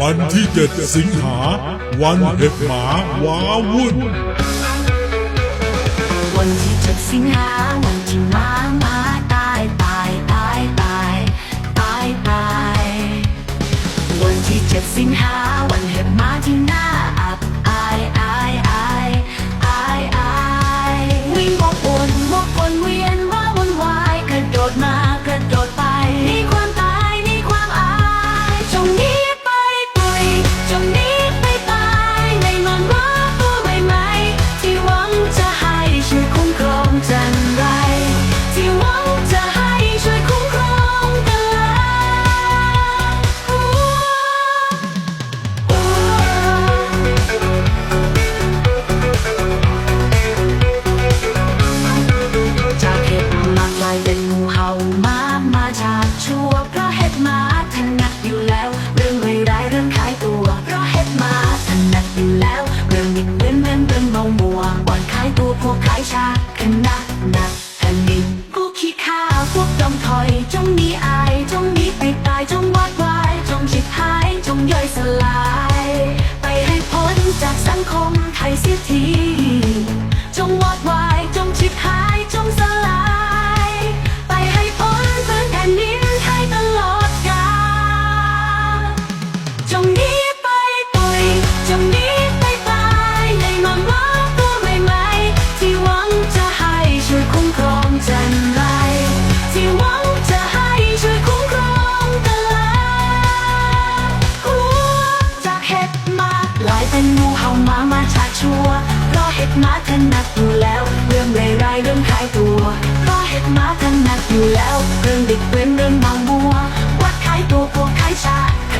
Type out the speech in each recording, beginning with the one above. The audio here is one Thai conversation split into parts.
วันที่เจ็ดสิงหา วันเห็บหมาว้าวุ่น วันที่เจ็ดสิงหา วันที่หมาหมาตายตายตายตายตายตายวันที่เจ็ดสิงหาวัน มามาจากชั่วเพราะเห็ดมาถนัดอยู่แล้ว เรื่องไม่ร้ายเรื่องขายตัว เพราะเห็ดมาถนัดอยู่แล้ว เรื่องยิ่งเหมือนเหมือนเรื่องเมามัววันขายตัวพวกขายชาขนาดหนักแผ่นดินกูขี้ข้าพวกดองถอยจงหนีอายจงหนีไปตายจงวาดวายจงชิบหายจงย่อยสลาย ไปให้พ้นจากสังคมไทยเสียที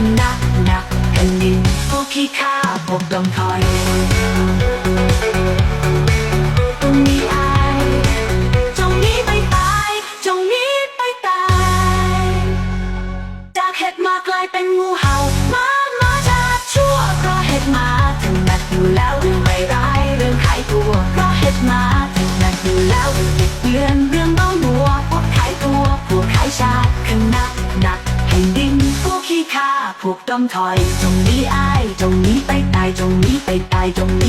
ชาขนาดหนักแผ่นดินพวกขี้ข้าพวกดองถอยตรงนี้อายจงนี้ไปตายจงนี้ไปตายจากเห็ดมากลายเป็นงูหา พวกขี้ข้าพวกดอมถอยจงนี้อายจงนี้ไปตายจงนี้ไปตายจง